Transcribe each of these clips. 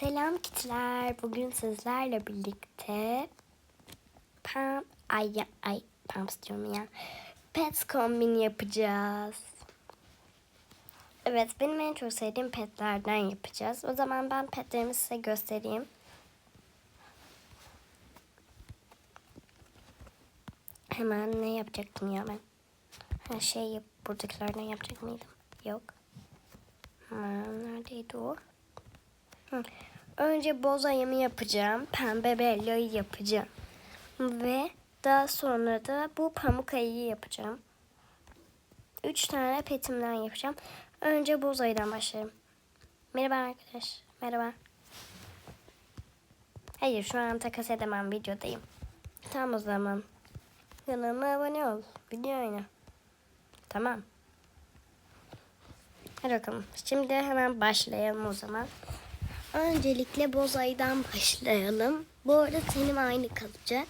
Selam kitler. Bugün sizlerle birlikte Pam ay ya- ay Pam istiyorum ya. Pet kombin yapacağız. Evet benim en çok sevdiğim petlerden yapacağız. O zaman ben petlerimi size göstereyim. Hemen ne yapacaktım ya ben? Her şey yap buradakilerden yapacak mıydım? Yok. Hemen neredeydi o? Önce boz ayımı yapacağım. Pembe belloyu yapacağım. Ve daha sonra da bu pamuk ayıyı yapacağım. Üç tane petimden yapacağım. Önce boz ayıdan başlayalım. Merhaba arkadaş. Merhaba. Hayır şu an takas edemem videodayım. Tamam o zaman. Kanalıma abone ol. Video oyna. Tamam. Hadi bakalım. Şimdi hemen başlayalım o zaman. Öncelikle bozaydan başlayalım. Bu arada tenim aynı kalacak.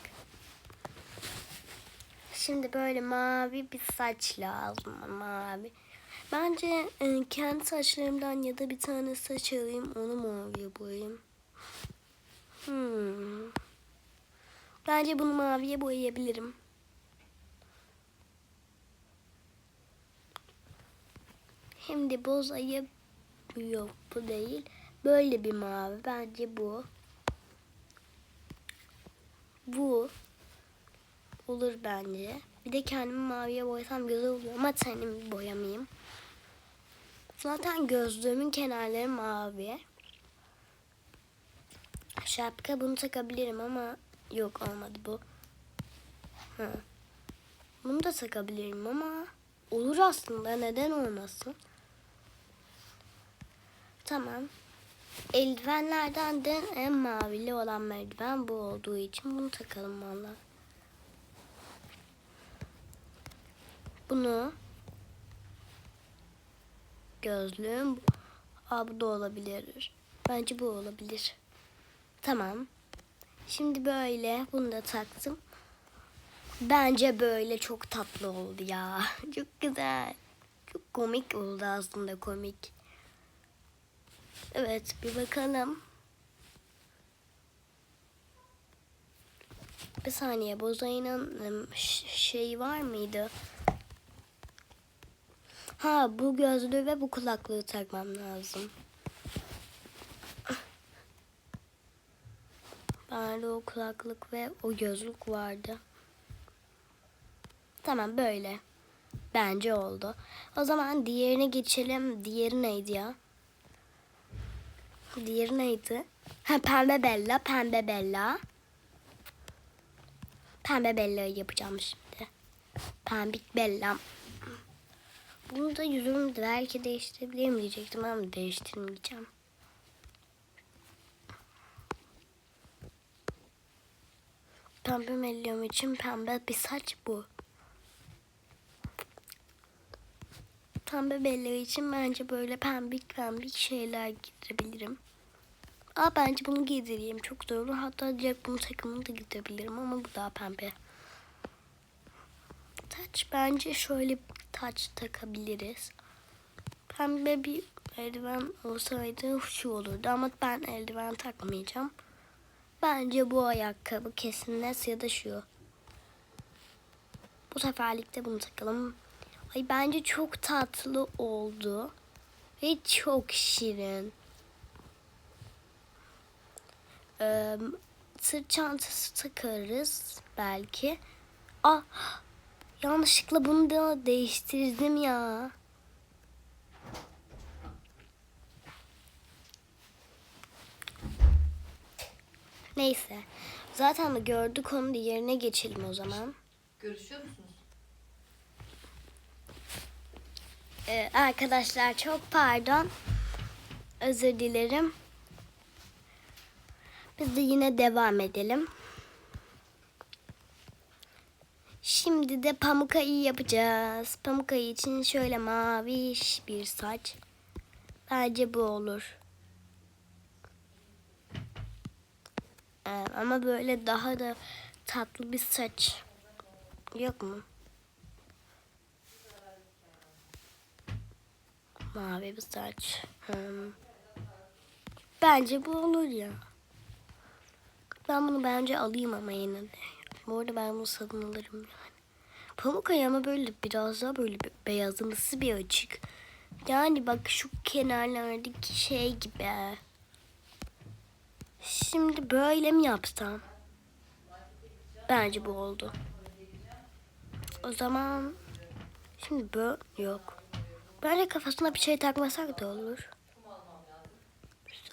Şimdi böyle mavi bir saç lazım. Mavi. Bence e, kendi saçlarımdan ya da bir tane saç alayım onu maviye boyayayım. Hmm. Bence bunu maviye boyayabilirim. Şimdi boz ayı yok bu değil. Böyle bir mavi. Bence bu. Bu. Olur bence. Bir de kendimi maviye boyasam güzel oluyor ama tenimi boyamayayım. Zaten gözlüğümün kenarları mavi. Şapka bunu takabilirim ama yok olmadı bu. Ha. Bunu da takabilirim ama olur aslında neden olmasın? Tamam. Eldivenlerden de en mavili olan merdiven bu olduğu için bunu takalım valla. Bunu gözlüğüm Aa, bu da olabilir. Bence bu olabilir. Tamam. Şimdi böyle bunu da taktım. Bence böyle çok tatlı oldu ya. Çok güzel. Çok komik oldu aslında komik. Evet bir bakalım. Bir saniye bozayının şeyi var mıydı? Ha bu gözlüğü ve bu kulaklığı takmam lazım. Bende o kulaklık ve o gözlük vardı. Tamam böyle. Bence oldu. O zaman diğerine geçelim. Diğeri neydi ya? Diğeri neydi? Ha pembe bella, pembe bella. Pembe bella'yı yapacağım şimdi. Pembik bellam. Bunu da yüzümü belki değiştirebilirim diyecektim ama değiştirmeyeceğim. Pembe mellium için pembe bir saç bu. Pembe belleği için bence böyle pembik pembik şeyler giydirebilirim. Aa bence bunu giydireyim. Çok zor olur. Hatta direkt bunu takımını da giydirebilirim ama bu daha pembe. Taç bence şöyle taç takabiliriz. Pembe bir eldiven olsaydı şu olurdu ama ben eldiven takmayacağım. Bence bu ayakkabı kesin net ya da şu. Bu seferlik de bunu takalım. Ay bence çok tatlı oldu. Ve çok şirin. Ee, sırt çantası takarız belki. Ah yanlışlıkla bunu da değiştirdim ya. Neyse. Zaten gördük onu da yerine geçelim o zaman. Görüşüyor musunuz? Ee, arkadaşlar çok pardon. Özür dilerim. Biz de yine devam edelim. Şimdi de pamuk ayı yapacağız. Pamuk ayı için şöyle mavi bir saç. Bence bu olur. Ee, ama böyle daha da tatlı bir saç. Yok mu? Mavi bir saç. Hmm. Bence bu olur ya. Ben bunu bence alayım ama yine de. Bu arada ben bunu satın alırım yani. Pamuk ayı ama böyle biraz daha böyle beyazımsı bir açık. Yani bak şu kenarlardaki şey gibi. Şimdi böyle mi yapsam? Bence bu oldu. O zaman şimdi bu yok. Bence kafasına bir şey takmasak da olur.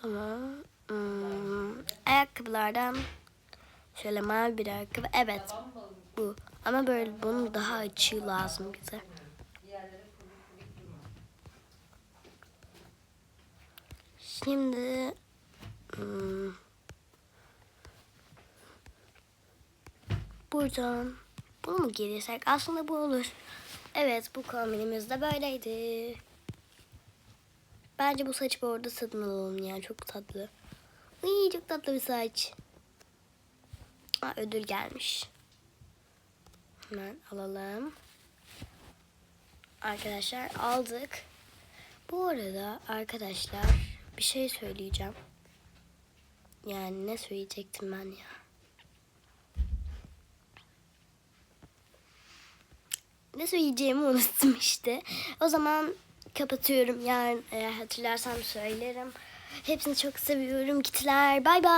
Tamam. Hmm, ayakkabılardan şöyle mavi bir ayakkabı. Evet bu. Ama böyle bunun daha açığı lazım bize. Şimdi hmm, buradan bunu mu giysek? Aslında bu olur. Evet bu kombinimiz de böyleydi. Bence bu saçı bu arada satın alalım yani çok tatlı. Iy, çok tatlı bir saç. Aa, ödül gelmiş. Hemen alalım. Arkadaşlar aldık. Bu arada arkadaşlar bir şey söyleyeceğim. Yani ne söyleyecektim ben ya? Ne söyleyeceğimi unuttum işte. O zaman kapatıyorum. Yarın eğer hatırlarsam söylerim. Hepsini çok seviyorum. Gittiler. Bay bay.